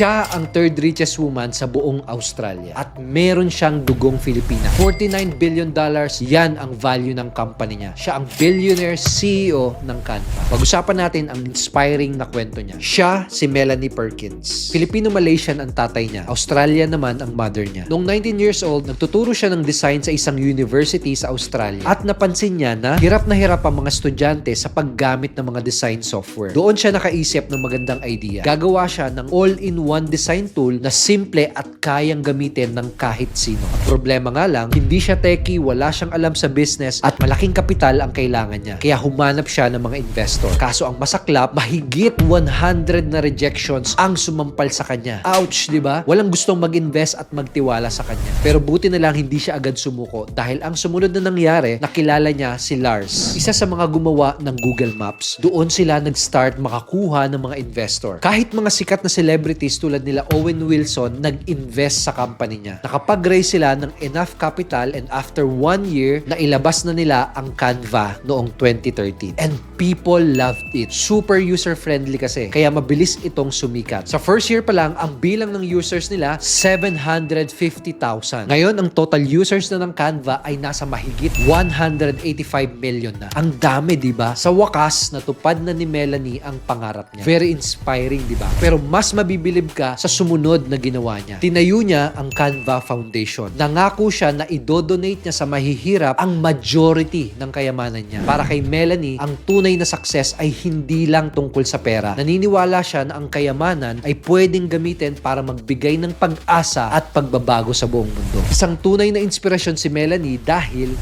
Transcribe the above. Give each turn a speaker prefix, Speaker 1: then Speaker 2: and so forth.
Speaker 1: Siya ang third richest woman sa buong Australia at meron siyang dugong Filipina. 49 billion dollars, yan ang value ng company niya. Siya ang billionaire CEO ng Canva. Pag-usapan natin ang inspiring na kwento niya. Siya si Melanie Perkins. Filipino-Malaysian ang tatay niya. Australia naman ang mother niya. Noong 19 years old, nagtuturo siya ng design sa isang university sa Australia at napansin niya na hirap na hirap ang mga estudyante sa paggamit ng mga design software. Doon siya nakaisip ng magandang idea. Gagawa siya ng all-in-one design tool na simple at kayang gamitin ng kahit sino. Problema nga lang, hindi siya techie, wala siyang alam sa business at malaking kapital ang kailangan niya. Kaya humanap siya ng mga investor. Kaso ang masaklap, mahigit 100 na rejections ang sumampal sa kanya. Ouch, di ba? Walang gustong mag-invest at magtiwala sa kanya. Pero buti na lang hindi siya agad sumuko dahil ang sumunod na nangyari, nakilala niya si Lars. Isa sa mga gumawa ng Google Maps. Doon sila nag-start makakuha ng mga investor. Kahit mga sikat na celebrities tulad nila Owen Wilson nag-invest sa company niya. Nakapag-raise sila ng enough capital and after one year, nailabas na nila ang Canva noong 2013. And people loved it. Super user-friendly kasi. Kaya mabilis itong sumikat. Sa first year pa lang, ang bilang ng users nila, 750,000. Ngayon, ang total users na ng Canva ay nasa mahigit 185 million na. Ang dami, di ba? Sa wakas, natupad na ni Melanie ang pangarap niya. Very inspiring, di ba? Pero mas mabibilib ka sa sumunod na ginawa niya. Tinayo niya ang Canva Foundation. Nangako siya na idodonate niya sa mahihirap ang majority ng kayamanan niya. Para kay Melanie, ang tunay na success ay hindi lang tungkol sa pera. Naniniwala siya na ang kayamanan ay pwedeng gamitin para magbigay ng pag-asa at pagbabago sa buong mundo. Isang tunay na inspirasyon si Melanie dahil